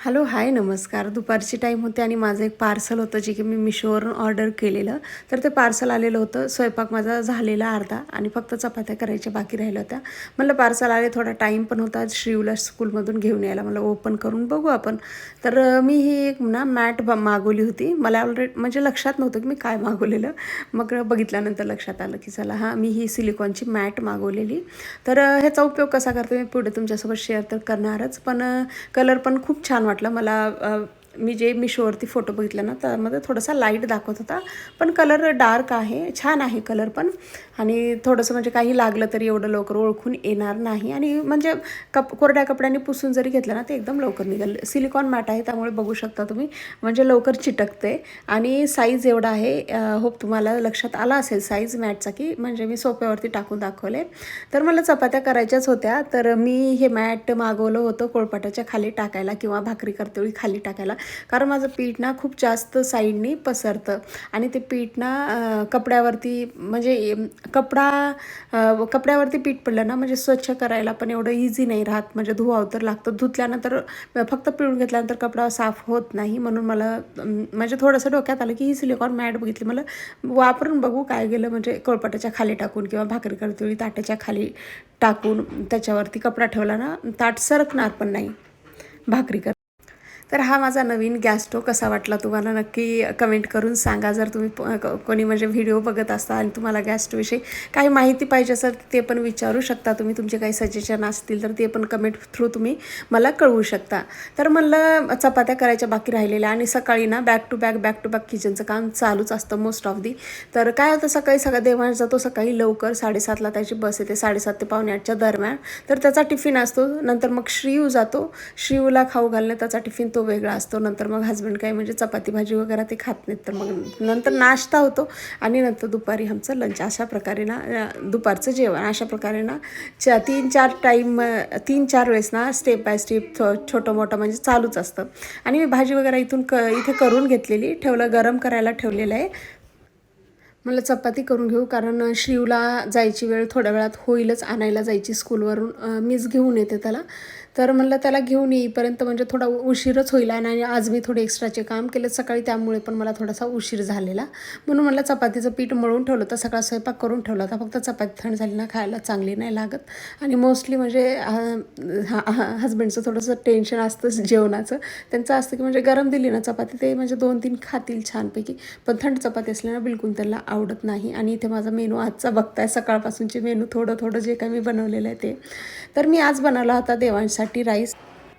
Hello hi नमस्कार. दुपारची time होते आणि माझं एक पार्सल होतं जे की मी मिशोवरून ऑर्डर केलेलं. तर ते पार्सल आलेलं होतं. स्वयंपाक माझा झालेला अर्धा आणि फक्त चपात्या करायच्या बाकी राहिल्या होत्या. मला पार्सल आले थोडा टाईम पण होता. श्रीवला स्कूलमधून घेऊन यायला मला ओपन करून बघू आपण. तर मी ही एक ना मॅट ब- मागवली होती. मला ऑलरेडी म्हणजे लक्षात नव्हतं की मी काय मागवलेलं. मग बघितल्यानंतर लक्षात आलं की चला हां मी ही सिलिकॉनची मॅट मागवलेली. तर ह्याचा उपयोग कसा करते मी पुढे तुमच्यासोबत शेअर तर करणारच. पण कलर पण खूप छान वाटलं. मला मी जे मिशोवरती फोटो बघितला ना त्यामध्ये थोडासा लाइट दाखवत होता. पण कलर डार्क आहे छान आहे कलर पण. आणि थोडंसं म्हणजे काही लागलं तरी एवढं लवकर ओळखून येणार नाही. आणि म्हणजे कप कोरड्या कपड्याने पुसून जरी घेतलं ना ते एकदम लवकर निघेल. सिलिकॉन मॅट आहे त्यामुळे बघू शकता तुम्ही. म्हणजे लवकर चिटकते. आणि साईज एवढा आहे होप तुम्हाला लक्षात आला असेल साईज मॅटचा की म्हणजे मी सोप्यावरती टाकून दाखवले. तर मला चपात्या करायच्याच होत्या. तर मी हे मॅट मागवलं होतं कोळपाटाच्या खाली टाकायला किंवा भाकरी करतेवेळी खाली टाकायला. कारण माझं पीठ ना खूप जास्त साईडनी पसरतं. आणि ते पीठ ना कपड्यावरती म्हणजे कपडा कपड्यावरती पीठ पडलं ना म्हणजे स्वच्छ करायला पण एवढं इझी नाही राहत. म्हणजे धुवावं तर लागतं. धुतल्यानंतर फक्त पिळून घेतल्यानंतर कपडा साफ होत नाही म्हणून मला म्हणजे थोडंसं डोक्यात आलं की ही सिलिकॉन मॅट बघितली. मला वापरून बघू काय गेलं. म्हणजे कोळपाटाच्या खाली टाकून किंवा भाकरी करतेवेळी ताट्याच्या खाली टाकून त्याच्यावरती कपडा ठेवला ना ताट सरकणार पण नाही. भाकरी कर तर हा माझा नवीन गॅस स्टोव कसा वाटला तुम्हाला? नक्की कमेंट करून सांगा. जर तुम्ही प- क- कोणी म्हणजे व्हिडिओ बघत असता आणि तुम्हाला गॅस स्टोविषयी काही माहिती पाहिजे असेल ते पण विचारू शकता. तुम्ही तुमचे काही सजेशन असतील तर ते पण कमेंट थ्रू तुम्ही मला कळवू शकता. तर म्हणलं चपात्या करायच्या बाकी राहिलेल्या आणि सकाळी ना back to back back to back किचनचं काम चालूच असतं मोस्ट ऑफ दी तर काय होतं सकाळी सगळा देवाण जातो सकाळी लवकर साडेसातला त्याची बस येते साडेसात ते पावणे आठच्या दरम्यान. तर त्याचा टिफिन असतो. नंतर मग श्रीयू जातो. श्रीयूला खाऊ घालणे त्याचा टिफिन तो तो वेगळा असतो. नंतर मग हस्बंड काय म्हणजे चपाती भाजी वगैरे ते खात नाहीत. तर मग नंतर नाश्ता होतो आणि नंतर दुपारी आमचं लंच अशा प्रकारे ना दुपारचं जेवण. अशा प्रकारे ना चा तीन चार टाईम तीन चार वेळेस ना स्टेप बाय स्टेप छोटं मोठं म्हणजे चालूच असतं. आणि मी भाजी वगैरे इथून क इथे करून घेतलेली. ठेवलं गरम करायला ठेवलेलं आहे. मला चपाती करून घेऊ. कारण शिवला जायची वेळ थोड्या वेळात होईलच. आणायला जायची स्कूलवरून मीच घेऊन येते त्याला. तर म्हणलं त्याला घेऊन येईपर्यंत म्हणजे थोडा उशीरच होईल आणि आज मी थोडे एक्स्ट्राचे काम केलं सकाळी त्यामुळे पण मला थोडासा उशीर झालेला. म्हणून मला चपातीचं पीठ मळून ठेवलं तर सकाळ स्वयंपाक करून ठेवला होता फक्त चपाती थंड झाली ना खायला चांगली नाही लागत. आणि मोस्टली म्हणजे हजबंडचं थोडंसं टेन्शन असतं जेवणाचं. त्यांचं असतं की म्हणजे गरम दिली ना चपाती ते म्हणजे दोन तीन खातील छानपैकी. पण थंड चपाती असल्यानं बिलकुल त्यांना आवडत नाही. आणि इथे माझा मेनू आजचा बघताय सकाळपासूनचे मेनू थोडं थोडं जे काही मी बनवलेलं आहे ते. तर मी आज बनवला होता देवांसाठी राईस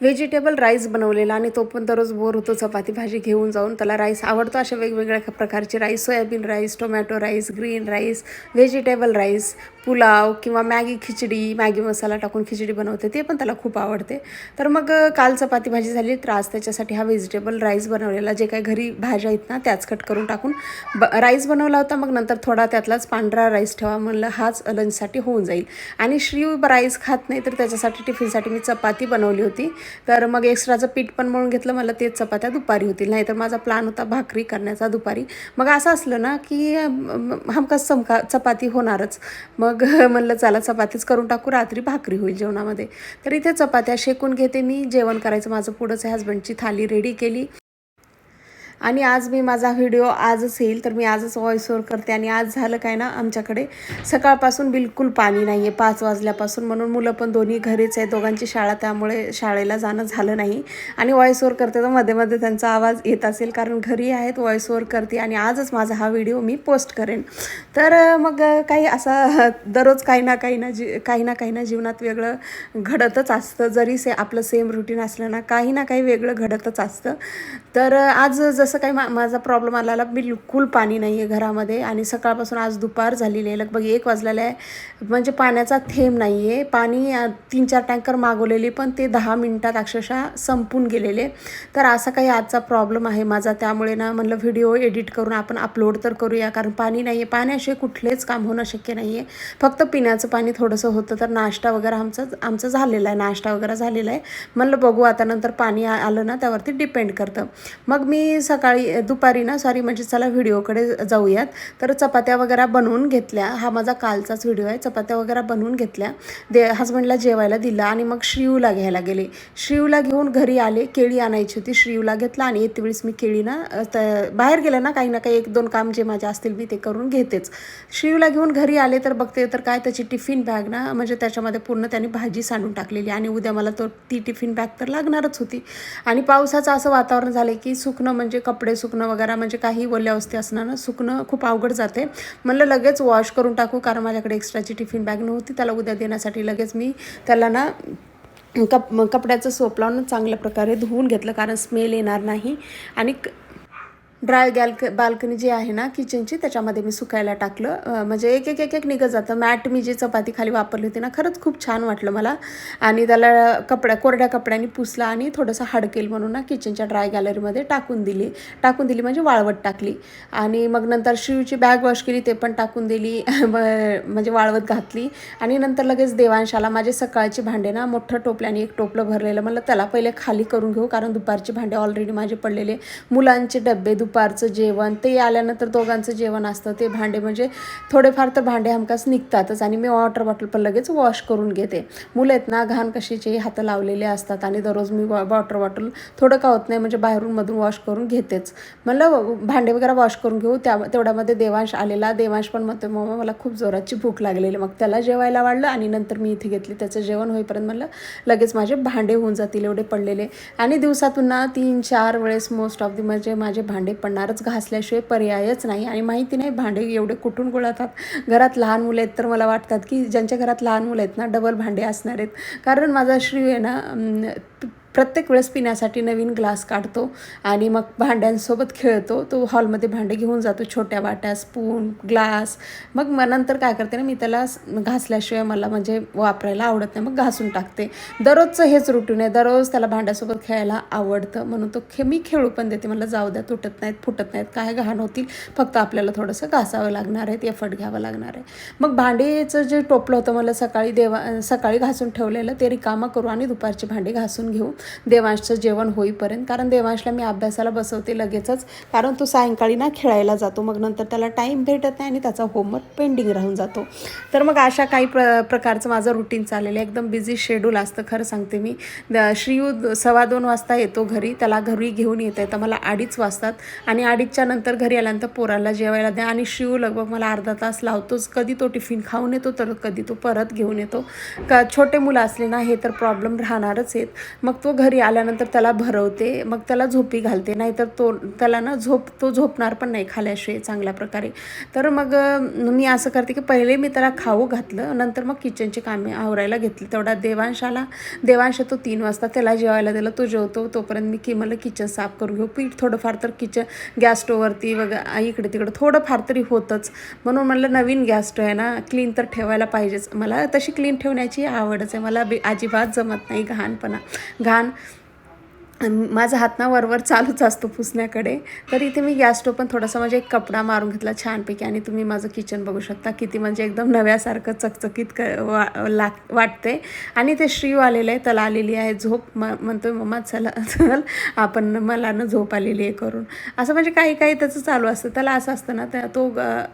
व्हेजिटेबल राईस बनवलेला आणि तो पण दररोज बोर होतो चपाती भाजी घेऊन जाऊन त्याला राईस आवडतो. अशा वेगवेगळ्या प्रकारचे rice soybean rice tomato rice green rice vegetable rice pulao किंवा मॅगी खिचडी मॅगी मसाला टाकून खिचडी बनवते ते पण त्याला खूप आवडते. तर मग काल चपाती भाजी झाली त्रास त्याच्यासाठी हा व्हेजिटेबल राईस बनवलेला जे काही घरी भाज्या आहेत ना त्याच कट करून टाकून ब राईस बनवला होता मग नंतर थोडा त्यातलाच पांढरा राईस ठेवा म्हणलं हाच लंचसाठी होऊन जाईल. आणि श्री राईस खात नाही तर त्याच्यासाठी टिफिनसाठी मी चपाती बनवली होती. तर मग एक्स्ट्राचं पीठ पण म्हणून घेतलं मला तेच चपात्या दुपारी होतील. नाही तर माझा प्लॅन होता भाकरी करण्याचा दुपारी. मग असं असलं ना की हमकास चमका चपाती होणारच. मग म्हणलं चला चपातीच करून टाकू रात्री भाकरी होईल जेवणामध्ये. तर इथे चपात्या शेकून घेते मी. जेवण करायचं माझं पुढंच हजबंडची थाली रेडी केली. आणि आज मी माझा व्हिडिओ आजच येईल तर मी आजच व्हॉइस ओवर करते. आणि आज झालं काय ना आमच्याकडे? सकाळपासून बिलकुल पाणी नाही आहे पाच वाजल्यापासून. म्हणून मुलं पण दोन्ही घरीच आहे दोघांची शाळा त्यामुळे शाळेला जाणं झालं नाही. आणि व्हॉइस ओवर करते तर मध्ये मध्ये त्यांचा आवाज येत असेल कारण घरी आहेत व्हॉइस ओवर करते. आणि आजच माझा हा व्हिडिओ मी पोस्ट करेन. तर मग काही असा दररोज काही ना काही ना जी काही ना काही ना जीवनात वेगळं घडतच असतं. जरी से आपलं सेम रुटीन असलं ना काही ना काही वेगळं घडतच असतं. तर आज जर जसं काही मा माझा प्रॉब्लेम आलेला बिलकुल पाणी नाही आहे घरामध्ये. आणि सकाळपासून आज दुपार झालेली आहे. लगभग एक वाजलेलं आहे. म्हणजे पाण्याचा थेंब नाही आहे पाणी तीन चार टँकर मागवलेली पण ते दहा मिनटात अक्षरशः संपून गेलेले. तर असा काही आजचा प्रॉब्लेम आहे माझा. त्यामुळे ना म्हणलं व्हिडिओ एडिट करून आपण अपलोड तर करूया. कारण पाणी नाही आहे पाण्याशिवाय कुठलेच काम होणं शक्य नाही आहे फक्त पिण्याचं पाणी थोडंसं होतं. तर नाश्ता वगैरे आमचं आमचं झालेला आहे. नाश्ता वगैरे झालेला आहे. म्हणलं बघू आता नंतर पाणी आलं ना त्यावरती डिपेंड करतं. मग मी स सकाळी दुपारी ना सॉरी म्हणजे चला व्हिडिओकडे जाऊयात. तर चपात्या वगैरे बनवून घेतल्या. हा माझा कालचाच व्हिडिओ आहे. चपात्या वगैरे बनवून घेतल्या. दे हजबंडला जेवायला दिलं आणि मग श्रीयूला घ्यायला गेले. श्रीयूला घेऊन घरी आले. केळी आणायची होती. श्रीयूला घेतला आणि येते वेळेस मी केळी ना बाहेर गेलं ना काही ना काही एक दोन काम जे माझे असतील मी ते करून घेतेच. श्रीयूला घेऊन घरी आले तर बघते तर काय त्याची टिफिन बॅग ना म्हणजे त्याच्यामध्ये पूर्ण त्यांनी भाजी सांडून टाकलेली आणि उद्या मला तो ती टिफिन बॅग तर लागणारच होती. आणि पावसाचं असं वातावरण झालं की सुकणं म्हणजे कपडे सुकणं वगैरे म्हणजे काही ओल्या अवस्थे असणार ना सुकणं खूप अवघड जाते. म्हणलं लगेच वॉश करून टाकू कारण माझ्याकडे एक्स्ट्राची टिफिन बॅग नव्हती. त्याला उद्या देण्यासाठी लगेच मी त्याला ना कप कपड्याचं सोप लावून चांगल्या प्रकारे धुवून घेतलं कारण स्मेल येणार नाही. आणि क- ड्राय गॅल्क बाल्कनी जी आहे ना किचनची त्याच्यामध्ये मी सुकायला टाकलं. म्हणजे एक एक एक एक निघत जातं. मॅट मी जी चपाती खाली वापरली होती ना खरंच खूप छान वाटलं मला. आणि त्याला कपड्या कोरड्या कपड्यांनी पुसला आणि थोडंसं हाडकेल म्हणून ना किचनच्या ड्राय गॅलरीमध्ये टाकून दिली. टाकून दिली म्हणजे वाळवत टाकली. आणि मग नंतर शिवची बॅग वॉश केली ते पण टाकून दिली. म्हणजे वाळवत घातली. आणि नंतर लगेच देवांशाला माझे सकाळची भांडे ना मोठं टोपल्याने एक टोपलं भरलेलं मला त्याला पहिले खाली करून घेऊ कारण दुपारचे भांडे ऑलरेडी माझे पडलेले. मुलांचे डबे दुपारचं जेवण ते आल्यानंतर दोघांचं जेवण असतं. ते भांडे म्हणजे थोडेफार तर भांडे हमखास निघतातच आणि मी वॉटर बॉटल पण लगेच वॉश करून घेते. मुलं आहेत ना घाण कशीचे हात लावलेले असतात आणि दररोज मी वॉटर बॉटल थोडं का होत नाही म्हणजे बाहेरून मधून वॉश करून घेतेच. म्हणलं भांडे वगैरे वॉश करून घेऊ त्या तेवढ्यामध्ये देवांश आलेला. देवांश पण म्हणतो मम्मा मला खूप जोराची भूक लागलेली. मग त्याला जेवायला वाढलं आणि नंतर मी इथे घेतली. त्याचं जेवण होईपर्यंत म्हणलं लगेच माझे भांडे होऊन जातील एवढे पडलेले. आणि दिवसातून ना तीन चार वेळेस मोस्ट ऑफ दी म्हणजे माझे भांडे पडणारच घासल्याशिवाय पर्यायच नाही. आणि माहिती नाही भांडे एवढे कुठून गोळातात? घरात लहान मुलं आहेत तर मला वाटतात की ज्यांच्या घरात लहान मुलं आहेत ना डबल भांडे असणार आहेत. कारण माझा श्री आहे ना प्रत्येक वेळेस पिण्यासाठी नवीन ग्लास काढतो आणि मग भांड्यांसोबत खेळतो. तो हॉलमध्ये भांडे घेऊन जातो छोट्या वाट्या स्पून ग्लास. मग मग नंतर काय करते ना मी त्याला घासल्याशिवाय मला म्हणजे वापरायला आवडत नाही. मग घासून टाकते. दररोजचं हेच रुटीन आहे. दररोज त्याला भांड्यासोबत खेळायला आवडतं. म्हणून तो खे मी खेळू पण देते. मला जाऊ द्या तुटत नाहीत फुटत नाहीत काय घाण होतील. फक्त आपल्याला थोडंसं घासावं लागणार आहे एफर्ट घ्यावं लागणार आहे. मग भांडेचं जे टोपलं होतं मला सकाळी देवा सकाळी घासून ठेवलेलं ते रिकामं करू आणि दुपारची भांडी घासून घेऊ. देवांशचं जेवण होईपर्यंत. कारण देवांशला मी अभ्यासाला बसवते लगेचच. कारण तो सायंकाळी ना खेळायला जातो. मग नंतर त्याला टाईम भेटत नाही आणि त्याचा होमवर्क पेंडिंग राहून जातो. तर मग अशा काही प्र प्रकारचं माझं रुटीन चाललेलं आहे. एकदम बिझी शेड्यूल असतं खरं सांगते मी. श्रीयू सव्वा दोन वाजता येतो घरी. त्याला घरी घेऊन येत आहे तर मला अडीच वाजतात. आणि अडीचच्या नंतर घरी आल्यानंतर पोराला जेवायला द्या. आणि शिव लगभग मला अर्धा तास लावतोच. कधी तो टिफिन खाऊन येतो तर कधी तो परत घेऊन येतो. का छोटे मुलं असले ना हे तर प्रॉब्लेम राहणारच आहेत. मग तो घरी आल्यानंतर त्याला भरवते मग त्याला झोपी घालते. नाहीतर तो त्याला ना झोप तो झोपणार पण नाही खाल्याशिवाय चांगल्या प्रकारे. तर मग मी असं करते की पहिले मी त्याला खाऊ घातलं नंतर मग किचनची कामे आवरायला घेतली. तेवढा देवांश आला देवांश तो तीन वाजता त्याला जेवायला दिलं तो जेवतो. तोपर्यंत मी की मला किचन साफ करून घेऊ. पीठ थोडंफार तर किचन गॅस स्टोवरती वगैरे इकडे तिकडे थोडंफार तरी होतंच. म्हणून म्हणलं नवीन गॅस स्टोव आहे ना क्लीन तर ठेवायला पाहिजेच. मला तशी क्लीन ठेवण्याची आवडच आहे. मला बी अजिबात जमत नाही घाणपणा. घाण आणि माझा हात ना वरवर चालूच असतो पुसण्याकडे. तर इथे मी गॅस स्टोव पण थोडासा म्हणजे एक कपडा मारून घेतला छानपैकी आणि तुम्ही माझं किचन बघू शकता. किती म्हणजे एकदम नव्यासारखं चकचकीत क वा लाग वाटते. आणि ते श्रीव आलेलं आहे त्याला आलेली आहे झोप म म्हणतोय मम्मा चला चल. आपण मला ना झोप आलेली आहे करून. असं म्हणजे काही काही त्याचं चालू असतं. त्याला असं असतं ना त्या तो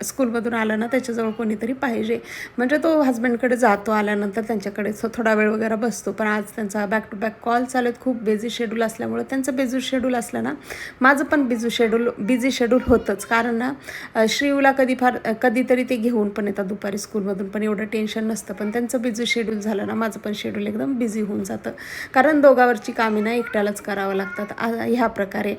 स्कूलमधून आला ना त्याच्याजवळ कोणीतरी पाहिजे. म्हणजे तो हस्बंडकडे जातो आल्यानंतर त्यांच्याकडे थोडा वेळ वगैरे बसतो. पण आज त्यांचा बॅक टू बॅक कॉल चालू आहेत. खूप बेझी शेड्यूल असला असल्यामुळं त्यांचं बिझी शेड्यूल असलं ना माझं पण बिझी शेड्यूल बिझी शेड्यूल होतंच. कारण ना अ, श्रीयूला कधी फार कधीतरी ते घेऊन पण येतात दुपारी स्कूलमधून पण एवढं टेन्शन नसतं. पण त्यांचं बिझी शेड्यूल झालं ना माझं पण शेड्यूल एकदम बिझी होऊन जातं. कारण दोघावरची कामे ना एकट्यालाच करावं लागतात. ह्या प्रकारे.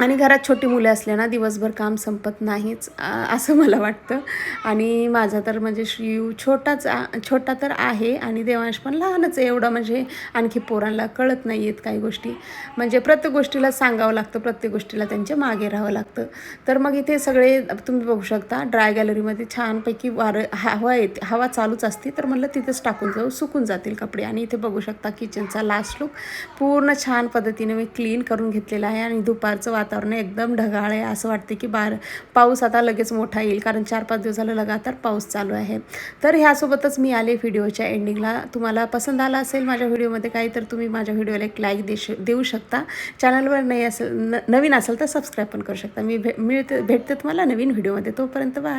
आणि घरात छोटी मुले असले ना दिवसभर काम संपत नाहीच असं मला वाटतं. आणि माझा तर म्हणजे शिव छोटाच छोटा तर आहे आणि देवांश पण लहानच आहे एवढं म्हणजे आणखी पोरांना कळत नाही आहेत काही गोष्टी. म्हणजे प्रत्येक गोष्टीला सांगावं लागतं प्रत्येक गोष्टीला त्यांच्या मागे राहावं लागतं. तर मग इथे सगळे तुम्ही बघू शकता ड्राय गॅलरीमध्ये छानपैकी वारं हवा येते हवा चालूच असते. तर म्हणलं तिथेच टाकून जाऊ सुकून जातील कपडे. आणि इथे बघू शकता किचनचा लास्ट लुक पूर्ण छान पद्धतीने मी क्लीन करून घेतलेला आहे आणि दुपारचं वातावरण एकदम ढगाळ आहे. असं वाटते की बार पाऊस आता लगेच मोठा येईल. कारण चार पाच दिवस झालं लगातार पाऊस चालू आहे. तर ह्यासोबतच मी आले व्हिडिओच्या एंडिंगला तुम्हाला पसंत आला असेल माझ्या व्हिडिओमध्ये काही तर तुम्ही माझ्या व्हिडिओला एक लाईक देश देऊ शकता. चॅनलवर नाही असेल न नवीन असेल तर सबस्क्राईब पण करू शकता. मी भे मिळते भेटते तुम्हाला नवीन व्हिडिओमध्ये. तोपर्यंत बाय